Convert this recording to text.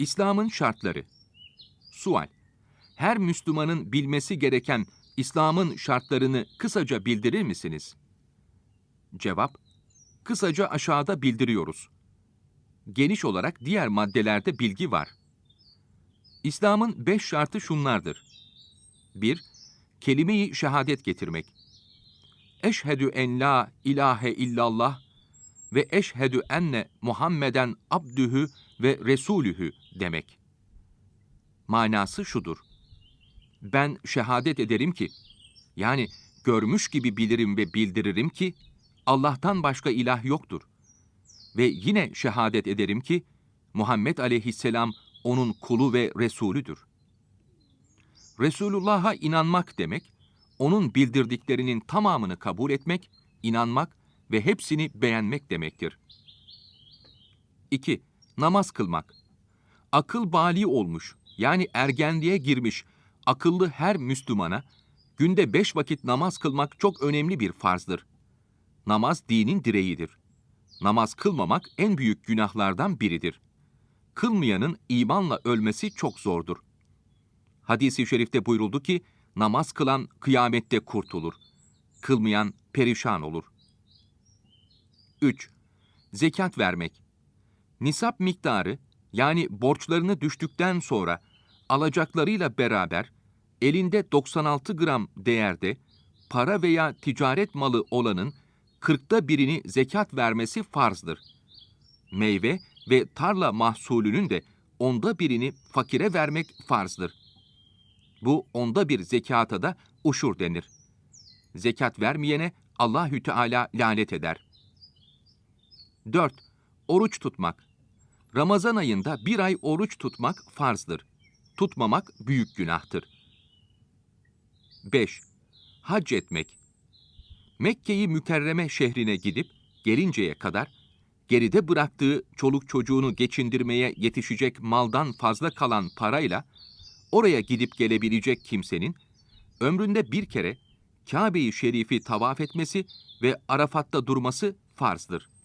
İslam'ın şartları. Sual. Her Müslümanın bilmesi gereken İslam'ın şartlarını kısaca bildirir misiniz? Cevap. Kısaca aşağıda bildiriyoruz. Geniş olarak diğer maddelerde bilgi var. İslam'ın beş şartı şunlardır. 1. Kelime-i şehadet getirmek. Eşhedü en la ilahe illallah ve eşhedü enne Muhammeden abdühü ve resulühü demek. Manası şudur. Ben şehadet ederim ki, yani görmüş gibi bilirim ve bildiririm ki, Allah'tan başka ilah yoktur. Ve yine şehadet ederim ki, Muhammed aleyhisselam onun kulu ve Resulüdür. Resulullah'a inanmak demek, onun bildirdiklerinin tamamını kabul etmek, inanmak ve hepsini beğenmek demektir. 2. Namaz kılmak. Akıl bali olmuş, yani ergenliğe girmiş, akıllı her Müslümana, günde beş vakit namaz kılmak çok önemli bir farzdır. Namaz dinin direğidir. Namaz kılmamak en büyük günahlardan biridir. Kılmayanın imanla ölmesi çok zordur. Hadis-i şerifte buyuruldu ki, namaz kılan kıyamette kurtulur. Kılmayan perişan olur. 3. Zekat vermek. Nisap miktarı, yani borçlarını düştükten sonra alacaklarıyla beraber elinde 96 gram değerde para veya ticaret malı olanın kırkta birini zekat vermesi farzdır. Meyve ve tarla mahsulünün de onda birini fakire vermek farzdır. Bu onda bir zekata da uşur denir. Zekat vermeyene Allahü Teala lanet eder. 4. Oruç tutmak. Ramazan ayında bir ay oruç tutmak farzdır. Tutmamak büyük günahtır. 5. Hac etmek. Mekke'yi mükerreme şehrine gidip gelinceye kadar geride bıraktığı çoluk çocuğunu geçindirmeye yetişecek maldan fazla kalan parayla oraya gidip gelebilecek kimsenin ömründe bir kere Kabe-i Şerif'i tavaf etmesi ve Arafat'ta durması farzdır.